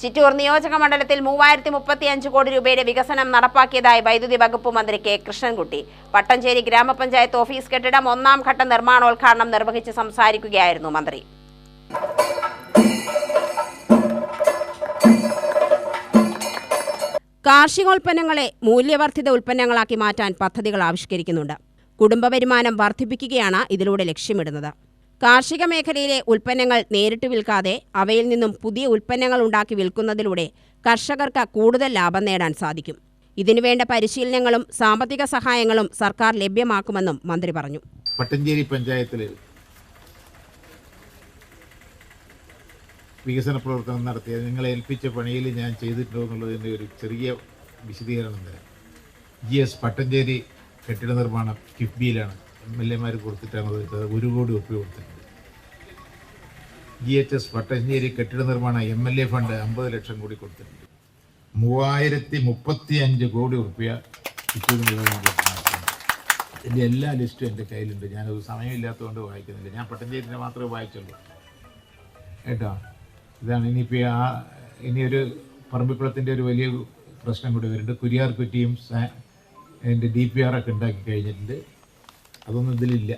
ചിറ്റൂർ നിയോജക മണ്ഡലത്തിൽ മൂവായിരത്തി മുപ്പത്തി അഞ്ച് കോടി രൂപയുടെ വികസനം നടപ്പാക്കിയതായി വൈദ്യുതി വകുപ്പ് മന്ത്രി കെ കൃഷ്ണൻകുട്ടി. പട്ടഞ്ചേരി ഗ്രാമപഞ്ചായത്ത് ഓഫീസ് കെട്ടിടം ഒന്നാം ഘട്ട നിർമ്മാണോദ്ഘാടനം നിർവഹിച്ച് സംസാരിക്കുകയായിരുന്നു മന്ത്രി. കാർഷികോൽപ്പന്നങ്ങളെ മൂല്യവർദ്ധിത ഉൽപ്പന്നങ്ങളാക്കി മാറ്റാൻ പദ്ധതികൾ ആവിഷ്കരിക്കുന്നുണ്ട്. കുടുംബ വരുമാനം വർദ്ധിപ്പിക്കുകയാണ് ഇതിലൂടെ ലക്ഷ്യമിടുന്നത്. കാർഷിക മേഖലയിലെ ഉൽപ്പന്നങ്ങൾ നേരിട്ട് വിൽക്കാതെ അവയിൽ നിന്നും പുതിയ ഉൽപ്പന്നങ്ങൾ ഉണ്ടാക്കി വിൽക്കുന്നതിലൂടെ കർഷകർക്ക് കൂടുതൽ ലാഭം നേടാൻ സാധിക്കും. ഇതിനുവേണ്ട പരിശീലനങ്ങളും സാമ്പത്തിക സഹായങ്ങളും സർക്കാർ ലഭ്യമാക്കുമെന്നും മന്ത്രി പറഞ്ഞു. പട്ടഞ്ചേരി പഞ്ചായത്തിൽ വികസന പ്രവർത്തനം നടത്തിയ നിങ്ങളെ ഏൽപ്പിച്ച പണിയിൽ ഞാൻ ചെയ്തിട്ടുണ്ടോ എന്നുള്ളതിന്റെ ഒരു ചെറിയ വിശദീകരണം തരാം. ജി എസ് പട്ടഞ്ചേരി കെട്ടിട നിർമ്മാണം കിഫ്ബിയിലാണ്. എം എൽ എമാർ കൊടുത്തിട്ടാണ് അത് ചെയ്തത്. ഒരു കോടി ഒപ്പി കൊടുത്തിട്ടുണ്ട്. ജി എച്ച് എസ് പട്ടഞ്ചേരി കെട്ടിട നിർമ്മാണ എം എൽ എ ഫണ്ട് അമ്പത് ലക്ഷം കൂടി കൊടുത്തിട്ടുണ്ട്. മൂവായിരത്തി മുപ്പത്തി അഞ്ച് കോടി ഉറുപ്പ്യ എന്റെ എല്ലാ ലിസ്റ്റും എന്റെ കയ്യിലുണ്ട്. ഞാനത് സമയമില്ലാത്തതുകൊണ്ട് വായിക്കുന്നില്ല. ഞാൻ പട്ടഞ്ചേരിനെ മാത്രമേ വായിച്ചുള്ളൂ. കേട്ടോ? ഇതാണ് ഇനിയിപ്പോൾ ആ ഇനിയൊരു പറമ്പിക്കുളത്തിന്റെ ഒരു വലിയ പ്രശ്നം കൂടി വരുന്നുണ്ട്. കുരിയാർ കുറ്റിയും അതിന്റെ ഡി പി ആർ ഒക്കെ ഉണ്ടാക്കി കഴിഞ്ഞിട്ടുണ്ട്. അതൊന്നും ഇതിലില്ല.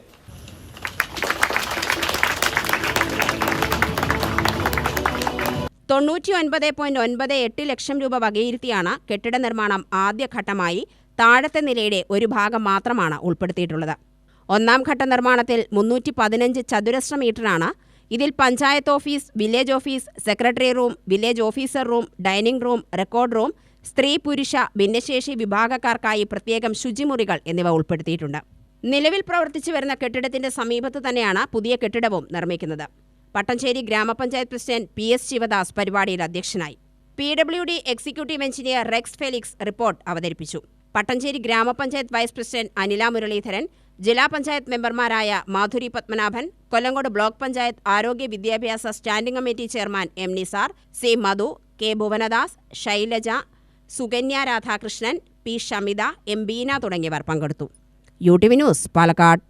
തൊണ്ണൂറ്റി ഒൻപത് പോയിന്റ് ഒൻപത് എട്ട് ലക്ഷം രൂപ വകയിരുത്തിയാണ് കെട്ടിട നിർമ്മാണം ആദ്യഘട്ടമായി താഴത്തെ നിലയുടെ ഒരു ഭാഗം മാത്രമാണ് ഉൾപ്പെടുത്തിയിട്ടുള്ളത്. ഒന്നാം ഘട്ട നിർമ്മാണത്തിൽ മുന്നൂറ്റി പതിനഞ്ച് ചതുരശ്ര മീറ്ററാണ്. ഇതിൽ panchayat office village office secretary room village officer room dining room record room സ്ത്രീ പുരുഷ ഭിന്നശേഷി വിഭാഗക്കാർക്കായി പ്രത്യേകം ശുചിമുറികൾ എന്നിവ ഉൾപ്പെടുത്തിയിട്ടുണ്ട്. നിലവിൽ പ്രവർത്തിച്ചു വരുന്ന കെട്ടിടത്തിന്റെ സമീപത്ത് തന്നെയാണ് പുതിയ കെട്ടിടവും നിർമ്മിക്കുന്നത്. പട്ടഞ്ചേരി ഗ്രാമപഞ്ചായത്ത് പ്രസിഡന്റ് പി എസ് ശിവദാസ് പരിപാടിയിൽ അധ്യക്ഷനായി. P W D executive engineer Rex Felix report അവതരിപ്പിച്ചു. പട്ടഞ്ചേരി ഗ്രാമപഞ്ചായത്ത് വൈസ് പ്രസിഡന്റ് അനില മുരളീധരൻ ജില്ലാ പഞ്ചായത്ത് മെമ്പർമാരായ മാധുരി പത്മനാഭൻ കൊല്ലങ്കോട് ബ്ലോക്ക് പഞ്ചായത്ത് ആരോഗ്യ വിദ്യാഭ്യാസ standing committee chairman M Nisar C Madhu K Bhuvanadas Shailaja Sukanya Radhakrishnan P Shamitha M Beena തുടങ്ങിയവർ പങ്കെടുത്തു. U news Palakkad.